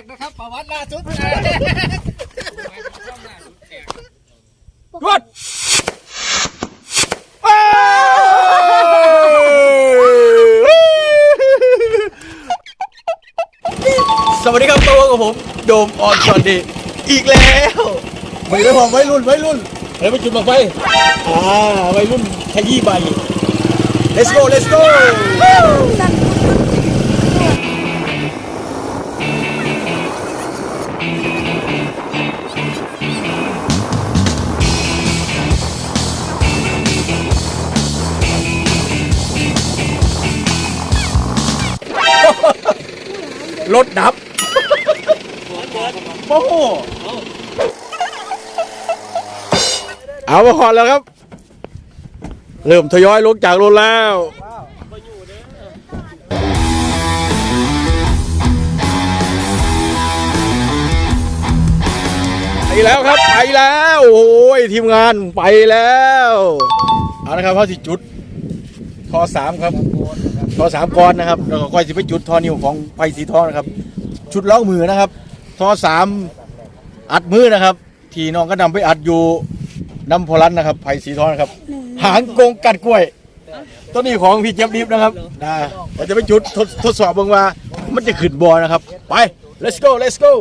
กนะครับประวัติล่าสุดรวดอ้าวสวัสดีครับตัวกับผม โดมออนซอนดีอีกแล้วไม่ได้ผมวัยรุ่นวัยรุ่นแล้วไปจุดบังไฟอ่าวัยรุ่นขยี้ใบ let's go let's go รถดับ โอ้โหเอามาหอนแล้วครับ เริ่มทยอยลงจากรถแล้วไปแล้วครับ ไปแล้ว โอ้ยทีมงานไปแล้ว เอาละครับพ่อสิจุด ทอสามครับทอสามก้อนนะครับแล้วก็ค่อยสิไปจุดทอนิวของไฟสีทองนะครับ ชุดล้องมือนะครับ ทอสามอัดมือนะครับ ที่น้องก็นำไปอัดอยู่น้ำพลันนะครับ ไผ่สีทองนะครับ หางกงกัดกล้วยต้นนี้ของพี่เจี๊ยบดิฟนะครับนะเราจะไปจุดทดทดสอบเบิ่งว่า มันจะขึ้นบอนะครับ ไป let's go let's go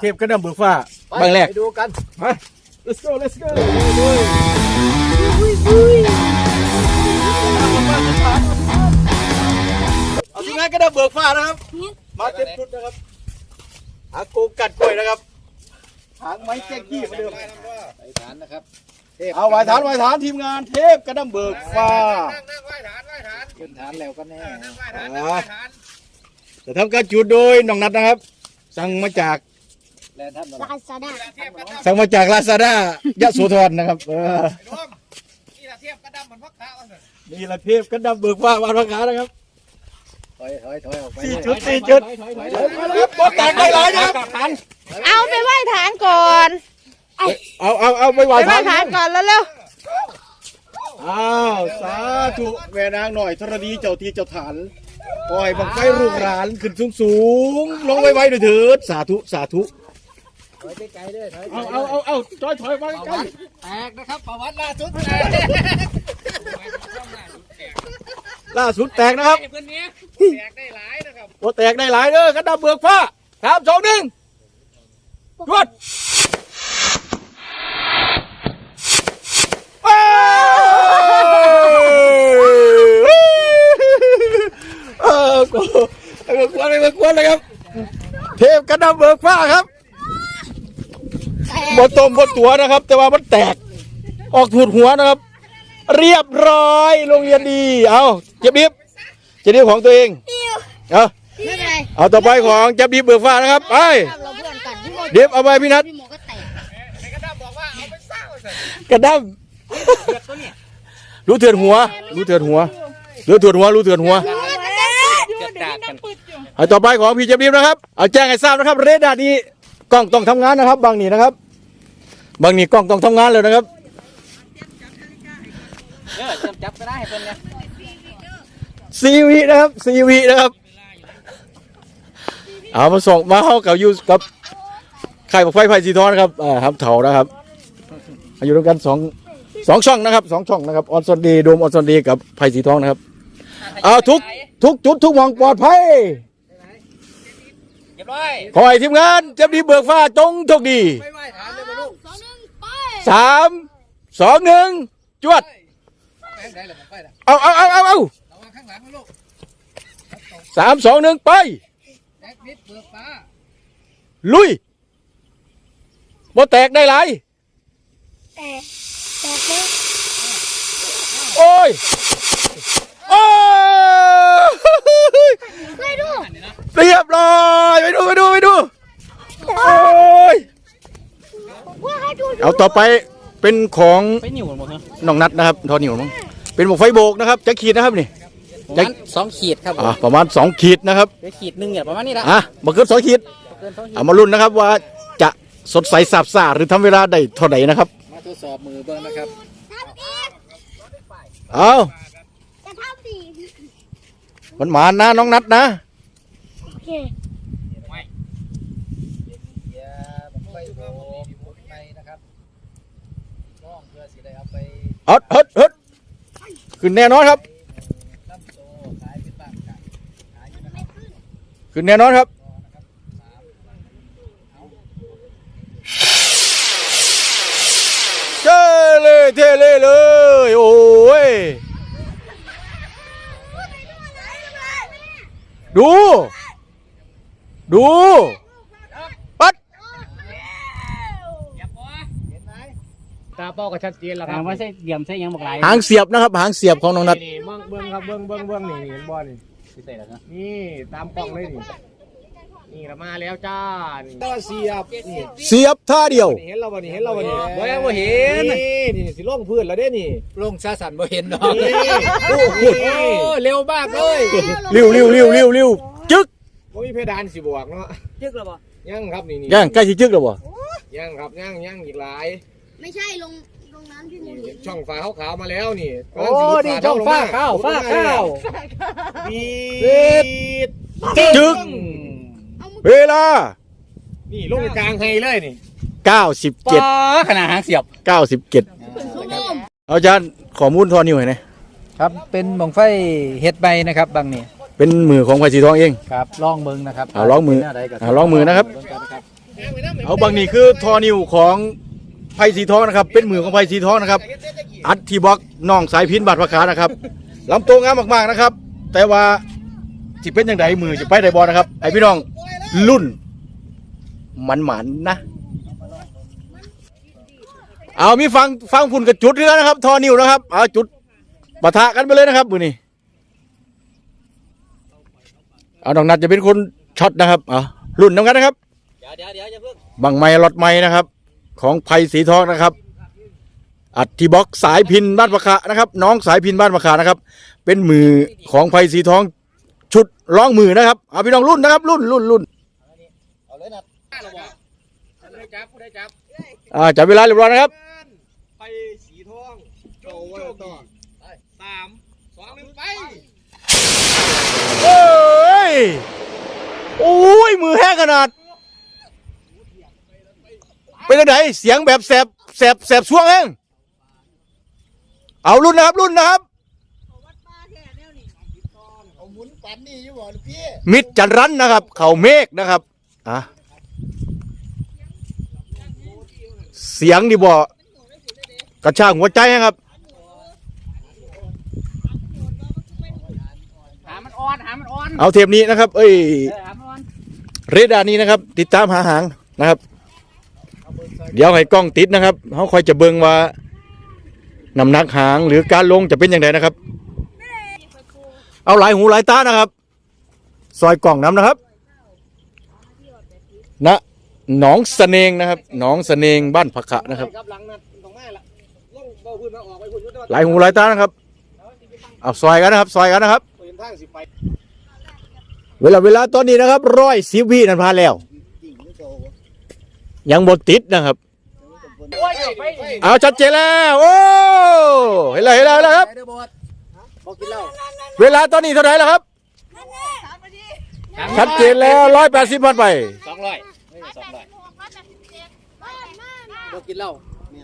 เทพก็นำเบิกฟ้าบางแรกไปดูกันมา let's go let's go เอาทีมงานก็ได้เบิกฟ้านะครับ มาเต็มชุดนะครับหางโกงกัดกล้วยนะครับหางไม้แจ๊กกี้เหมือนเดิมไปฐานนะครับเอาไหวฐานไหวฐานทีมงานเทพกระดำเบิกฟ้าขึ้นฐานแล้วก็แน่อ่าจะทำการจุดโดยน้องนัดนะครับ สั่งมาจากแลนท่านมาลาซาด้าสั่งมาจากลาซาด้ายะโสธรนะครับ ดำเหมือนพักขาวเลยนี่ละเทพกระดำเบิกฟ้าวานพระขานะครับถอยถอยถอยออกไปสี่จุดสี่จุดมาแล้วครับบอลแตกได้หลายนะครับเอาไปไหว้ฐานก่อน เอาเอาเอาไปไหวไปไหว้ฐาฐานนก่อนแล้วเร็วอ้าวสาธุแม่นางหน่อยธรณีเจ้าที่เจ้าฐานขอให้บังไฟลูกหลานขึ้นสูงสูงๆลงไว้ไว้ด้วยเถิดสาธุสาธุถอยไกลๆด้วยถอยเอาเอาเอาเอาจอยถอยไปประใกล้วัติแตกนะครับประวัติล่าสุด ล่าสุดแตกนะครับเพื่อนนี้แตกได้หลายนะครับโอ้แตกได้หลายเด้อกระดับเบิกฟ้าสามสองหนึ่งรวดว้าวเออกูไอ้เบิกควันไอ้เบิกควันเลยครับ เทพกระดับเบิกฟ้าครับบนตมบนตัวนะครับ แต่ว่ามันแตก ออกถูดหัวนะครับ เรียบร้อยโรงเรียนดี เอาเจ็บดิบเจ็บดิบของตัวเองเอาไม่เป็นไรเอาต่อไปของเจ็บดิบเบิกฟ้านะครับไปเราเพื่อนกันพี่โมดิบเอาไปพี่นัทพี่โมก็แตกไอ้กระดำบอกว่าเอาไปสร้างเลยกระดั้มรู้เถื่อนหัว รู้เถื่อนหัว รู้เถื่อนหัว รู้เถื่อนหัวจะดาดกันเอาต่อไปของพี่เจ็บดิบนะครับ เอาแจ้งให้ทราบนะครับ เรดาร์นี้กล้องต้องทำงานนะครับ บางนี่นะครับ บางนี่กล้องต้องทำงานเลยนะครับ เออจับก็ได้เพื่อนเนี่ยซีวีนะครับซีวีนะครับ เอามาส่งมาเข้ากับอยูกับค่ายบอกไฟไฟสีทองนะครับอ่าครับเถานะครับอยู่ด้วยกันสองสองช่องนะครับสองช่องนะครับออนซอนดีโดมออนซอนดีกับไฟสีทองนะครับเอาทุกทุกจุดทุกหมองปลอดภัยเรียบร้อยขอให้ทีมงานเจ็บดีเบิกฟ้าจงโชคดีไม่ไหวฐานเลยมาลูกสองหนึ่งไปสามสองหนึ่งจวดแม่งได้ เลยผมไปละเอาเอาเอาเอาเอาระวังข้างหลังนะลูกสามสองหนึ่งไปแตกนิดเบิกฟ้าลุยบ่แตกได้หลายแตกแตกเลยโอ้ย โอ้ยไปดูเรียบร้อยไปดูไปดูไปดู โอ้ยว่าให้ดูเอาต่อไปเป็นของไปหนิวหมดเหรอน้องนัดนะครับทอนิวมั้ง เป็นหมวกไฟโบกนะครับจะขีดนะครับนี่ ประมาณสองขีดครับผมอ่าประมาณ 2 ขีดนะครับไปขีดหนึ่งเนี่ยประมาณนี้ละอะมาเกินสองขีดเกินสองขีดเอามาลุ้นนะครับว่าจะสดใสสาบซ่าหรือทำเวลาได้เท่าไหร่นะครับ มาทดสอบมือเบิ้งนะครับทำอีกเอาจะทำอีกมันหมานนะน้องนัดนะเคอัดฮึดฮึด ขึ้นแน่นอนครับ ขึ้นแน่นอนครับเท่เลยเทเลยเลย โอ้ย ดู ดู ปัด ตาเป้าก็ชัดเจนแล้วคถารัมบว่าใช่เดี่ยมใช่ยังบอกไรหางเสียบนะครับ หางเสียบของน้องนัดนี่เบิ้งเบิ้งครับเบิ้งเบิ้งเบิ้งนี่เห็นบอลนี่พิเศษเหรอครับนี่ตามกล้องเลยนี่นี่เรามาแล้วจ้านี่ก็เสียบนี่เสียบท่าเดียวเห็นเราบ่นี่เห็นเราบ่นี่บ่ยังบ่เห็นนี่นี่สิลงพื้นแล้วเด้นี่ลงซาสันบ่เห็นดอกนี่โอ้โหเร็วมากเลยเร็วเร็วเร็วเร็วเร็วจึ๊กบ่มีเพดานสิบวกเนาะจึกแล้วบ่ยังครับนี่นี่ย่างใกล้สิจึ๊กแล้วบ่ยังครับยังยังอีกหลาย ไม่ใช่ลงลงน้ำที่มูลนี่ช่องฟ้าขาวๆมาแล้วนี่โอ้นี่ช่องฟ้าข้าวฟ้าข้าวดีดจึ๊กเวลา นี่ลงกลางให้เลยนี่97ป้าขนาดหางเสียบ97เอาจารย์ข้อมูลทอนิวให้หน่อยครับ เป็นบังไฟเฮ็ดใบนะครับบางนี่เป็นมือของไฟสีทองเองครับลองเบิ่งนะครับเอาลองมือเป็นแนวใดก็เอาลองมือนะครับเงกันนะครับ เอาบางนี่คือทอนิวของ ไฟสีทองนะครับ เป็นมือของไฟสีทองนะครับ อัดที่บล็อกน้องสายพินบาดพระขานะครับลำตัวงามมากๆนะครับ แต่ว่าสิเป็นยังไงมือจะไปได้บอลนะครับ ไอพี่น้องรุ่นมันหมันนะ เอามีฟังฟังฝุ่นกับจุดเรือนะครับ ทอนิวนะครับ เอาจุดปะทะกันไปเลยนะครับมือนี้เอาน้องนัดจะเป็นคนช็อตนะครับ เอารุ่นน้ำกันนะครับ เดี๋ยวเดี๋ยวเดี๋ยวอย่าเพิ่งบังไม้รถไม้นะครับ ของไผ่สีทองนะครับ อัดที่บล็อกสายพินบ้านประคานะครับ น้องสายพินบ้านประคานะครับ เป็นมือของไผ่สีทองชุดร้องมือนะครับเอาพี่น้องรุ่นนะครับ รุ่นรุ่นรุ่นเอาเลยนัดได้จับผู้ได้จับอ่าจับเวลาเรียบร้อยนะครับไปสีทองโจโจดีสามสองหนึ่งไปโอ้ยโอ้ยมือแห้งขนาด เป็นยังไงเสียงแบบแสบแสบแสบช่วงเองเอารุ่นนะครับรุ่นนะครับมิดจันรันนะครับ เขาเมฆนะครับอะเสียงดีบ่กระชากหัวใจนะครับ หามันอ่อนหามันอ่อนเอาเทปนี้นะครับ เอ้ย เออหามันอ่อน เรดาร์นี้นะครับ ติดตามหาหางนะครับ เดี๋ยวให้กล้องติดนะครับเขาคอยจะเบิ่งว่าน้ำหนักหางหรือการลงจะเป็นอย่างไรนะครับ เอาหลายหูหลายตานะครับ ซอยกล่องน้ำนะครับนะหนองสะเนงนะครับหนองสะเนงบ้านผักขะนะครับ หลังนั้นตรงแม่ละลงเบาพื้นมาออกไปพื้นยุทธหลายหูหลายตานะครับ เอาซอยกันนะครับ ซอยกันนะครับเปลี่ยนทางสิไป เวลาเวลาตอนนี้นะครับร้อยสิบวินันพาแล้ว ยังบดติดนะครับ เอาชัดเจนแล้ว โอ้เห็นแล้วเห็นแล้วเห็นแล้วครับไปเด้อบอสบอกกินเหล้าเวลาตอนนี้เท่าไหร่แล้วครับ ชัดเจนแล้วร้อยแปดสิบพันไปสองร้อยไม่ใช่สองร้อยบอกกินเหล้า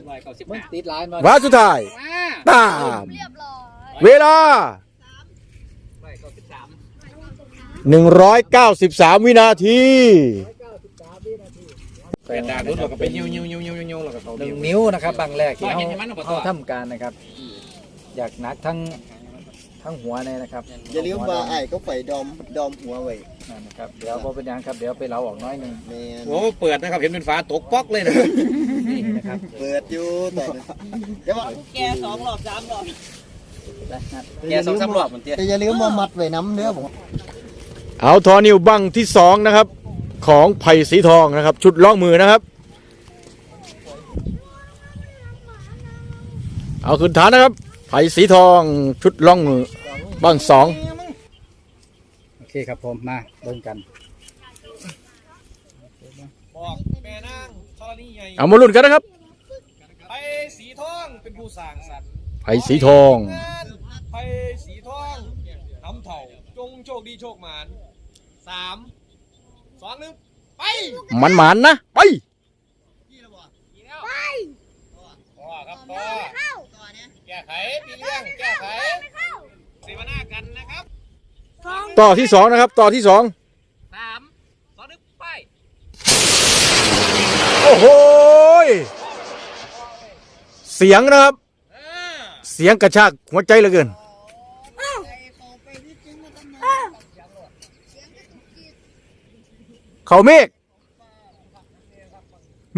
ร้อยเก้าสิบมึงติดหลายมาวาสุดท้ายมาตามเวลาร้อยเก้าสิบสามหนึ่งร้อยเก้าสิบสามวินาที แปดดานรุ่นเราก็ไปยิ้วยิ้วยิ้วยิ้วยิ้วเราก็เขาหนึ่ยิ้งวนิ้วนะครับบางแรกที่เขาเขาทำการนะครับ อยากหนักทั้งทั้งหัวเลยนะครับอย่าลืมว่าไอ้ายก็ไปดอมดอมหัวไว้นั่นนะครับเดี๋ยวพอเป็นหยังครับเดี๋ยวไปเราออกน้อยหนึ่งแมนโอ้เปิดนะครับเห็นเป็นฟ้าตกป๊อกเลยนะครับนี่นะครับเปิดอยู่ตอนนั้นเดี๋ยวว่าแกสองสามรอบมันเตี้ยแต่อย่าลืมมามัดไว้น้ำเนื้อผมเอาทอนิวบังที่สองนะครับ ของไผ่สีทองนะครับ ชุดล่องมือนะครับ เอาขึ้นฐานนะครับ ไผ่สีทองชุดล่องมือบังสองโอเคครับผมมาเบิ่งกันบอกแม่นางธรณีใหญ่เอามาลุ้นกันนะครับไปสีทองเป็นผู้สร้างสรรค์ไผ่สีทองงานไปสีทองทำเถ่าจงโชคดีโชคหมานสาม สองหนึ่งไปมันหมานนะ ไปพ่อครับพ่อแก้ไขปีเรื่องแก้ไขเสวนากันนะครับต่อที่สองนะครับ ต่อที่สองสามสองหนึ่งไปโอ้โหยเสียงนะครับ เสียงกระชากหัวใจเหลือเกิน เขาเมฆ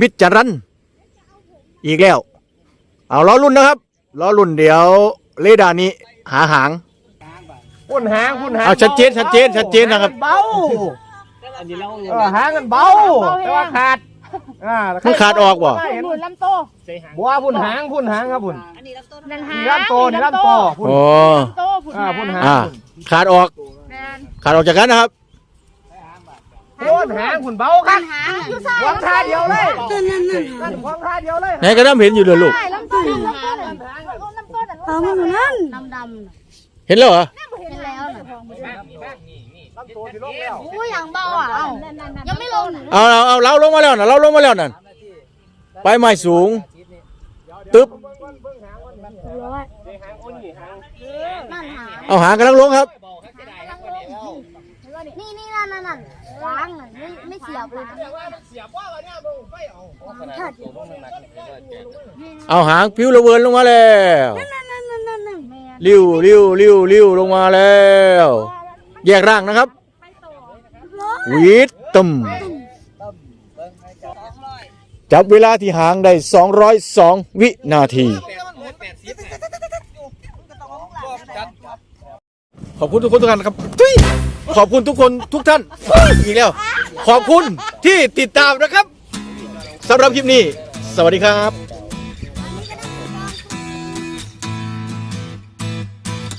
มิตรจรันอีกแล้ว เอาล้อรุ่นนะครับล้อรุ่นเดี๋ยวเรดาร์นี้ หาหางพุ่นหางพุ่นหางเอาชัดเจนชัดเจนชัดเจนนะครับเบาเออหางกันเบาแต่ว่าขาดอ่ามันขาดออกบ่เห็นหมุนลำโตบัวพุ่นหางพุ่นหางครับพุ่นนั่นหานี่ลำโตนี่ลำโตพุ่นอ๋อลำโตผุนอ่าพุ่นหางอ่าขาดออกแมนขาดออกจากกันนะครับ พุ่นหางพุ่นเบาครับหางหวังท่าเดียวเลยนั่นนั่นนั่นนั่นหวังท่าเดียวเลยไหนก็น้ำเห็นอยู่เลยลูกใช่ลำโตนั่นลำโตนั่นลำโตนั่นเอามานั่นดำดำน่ะเห็นแล้วเหรอเห็นแล้วน่ะลำโตสิลงแล้วอู้อย่างเบาอะเอ้ายังไม่ลงเอาเอาเอาเราลงมาแล้วนะเราลงมาแล้วนั่นไปไม้สูง ตึ๊บนั่นหางเอาหางกำลังลงครับ นี่นี่นั่นนั่นนั่น ล้างน่ะไม่ไม่เสียบเลยเอาหางพิ้วระเวินลงมาแล้วนั่นนั่นนั่นนั่นนั่นริ้วริ้วริ้วริ้วลงมาแล้ว แยกร่างนะครับวีดตึมจับเวลาที่หางได้ 202 วินาที ขอบคุณทุกคนทุกท่านครับทุย ขอบคุณทุกคนทุกท่าน อีกแล้ว ขอบคุณที่ติดตามนะครับสำหรับคลิปนี้ สวัสดีครับ